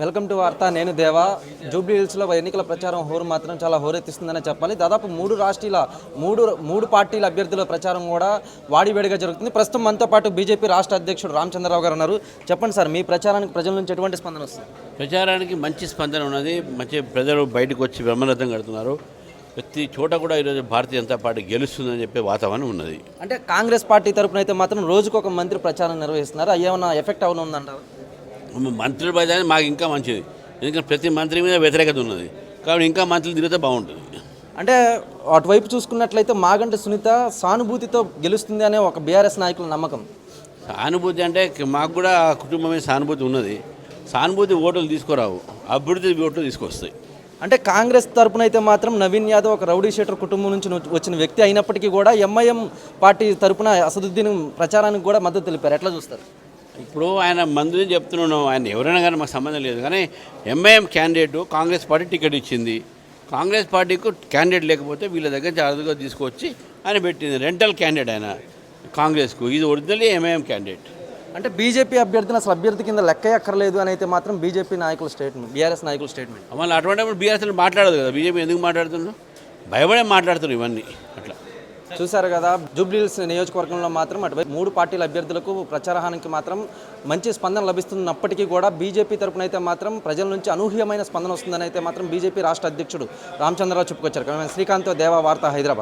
Welcome to వార్త నేను దేవా. జూబ్లీ హిల్స్లో ఎన్నికల ప్రచారం హోరు మాత్రం చాలా హోరెత్తిస్తుందనే చెప్పాలి. దాదాపు మూడు రాష్ట్రీల మూడు మూడు పార్టీల అభ్యర్థుల ప్రచారం కూడా వాడివేడిగా జరుగుతుంది. ప్రస్తుతం మనతో పాటు బీజేపీ రాష్ట్ర అధ్యక్షుడు రామచంద్రరావు గారు ఉన్నారు. చెప్పండి సార్ మీ ప్రచారానికి ప్రజల నుంచి ఎటువంటి స్పందన వస్తుంది? ప్రచారానికి మంచి స్పందన ఉన్నది. మంచి ప్రజలు బయటకు వచ్చి బ్రహ్మరథం కడుతున్నారు. ప్రతి చోట కూడా ఈరోజు భారతీయ జనతా పార్టీ గెలుస్తుందని చెప్పే వాతావరణం ఉన్నది. అంటే కాంగ్రెస్ పార్టీ తరపున అయితే మాత్రం రోజుకు ఒక మంత్రి ప్రచారం నిర్వహిస్తున్నారు. అవి ఏమైనా ఎఫెక్ట్ అవును ఉందంటారు మంత్రుల బయట మాకు ఇంకా మంచిది. ఎందుకంటే ప్రతి మంత్రి మీద వ్యతిరేకత ఉన్నది. కాబట్టి ఇంకా మంత్రులు తిరిగితే బాగుంటుంది. అంటే అటువైపు చూసుకున్నట్లయితే మాగంటి సునీత సానుభూతితో గెలుస్తుంది అనే ఒక బీఆర్ఎస్ నాయకుల నమ్మకం. సానుభూతి అంటే మాకు కూడా ఆ కుటుంబమే సానుభూతి ఉన్నది. సానుభూతి ఓటులు తీసుకురావు. అభివృద్ధి ఓట్లు తీసుకొస్తాయి. అంటే కాంగ్రెస్ తరపున అయితే మాత్రం నవీన్ యాదవ్ ఒక రౌడీ షీటర్ కుటుంబం నుంచి వచ్చిన వ్యక్తి అయినప్పటికీ కూడా ఎంఐఎం పార్టీ తరపున అసదుద్దీన్ ప్రచారానికి కూడా మద్దతు తెలిపారు. ఎట్లా చూస్తారు? ఇప్పుడు ఆయన మందుని చెప్తున్నాను ఆయన ఎవరైనా కానీ మాకు సంబంధం లేదు. కానీ MIM candidate Congress party ticket ఇచ్చింది. కాంగ్రెస్ పార్టీకి క్యాండిడేట్ లేకపోతే వీళ్ళ దగ్గర నుంచి అరుదుగా తీసుకొచ్చి ఆయన పెట్టింది. రెంటల్ క్యాండిడేట్ ఆయన కాంగ్రెస్కు. ఇది ఒరిజినల్లీ ఎంఐఎం క్యాండిడేట్ అంటే బీజేపీ అభ్యర్థిని అసలు అభ్యర్థి కింద లెక్క ఎక్కర్లేదు అని అయితే మాత్రం బీజేపీ నాయకుల స్టేట్మెంట్ బీఆర్ఎస్ నాయకుల స్టేట్మెంట్ మళ్ళీ అటువంటిప్పుడు బీఆర్ఎస్లో మాట్లాడదు కదా. బీజేపీ ఎందుకు మాట్లాడుతున్నావు భయపడే మాట్లాడుతున్నారు ఇవన్నీ. అట్లా. చూశారు కదా జూబ్లీహిల్స్ నియోజకవర్గంలో మాత్రం అటువైపు మూడు పార్టీల అభ్యర్థులకు ప్రచారానికి మాత్రం మంచి స్పందన లభిస్తున్నప్పటికీ కూడా బీజేపీ తరపున అయితే మాత్రం ప్రజల నుంచి అనూహ్యమైన స్పందన వస్తుందని అయితే మాత్రం బీజేపీ రాష్ట్ర అధ్యక్షుడు రామచంద్రరావు చెప్పుకొచ్చారు. శ్రీకాంత్ దేవా వార్త హైదరాబాద్.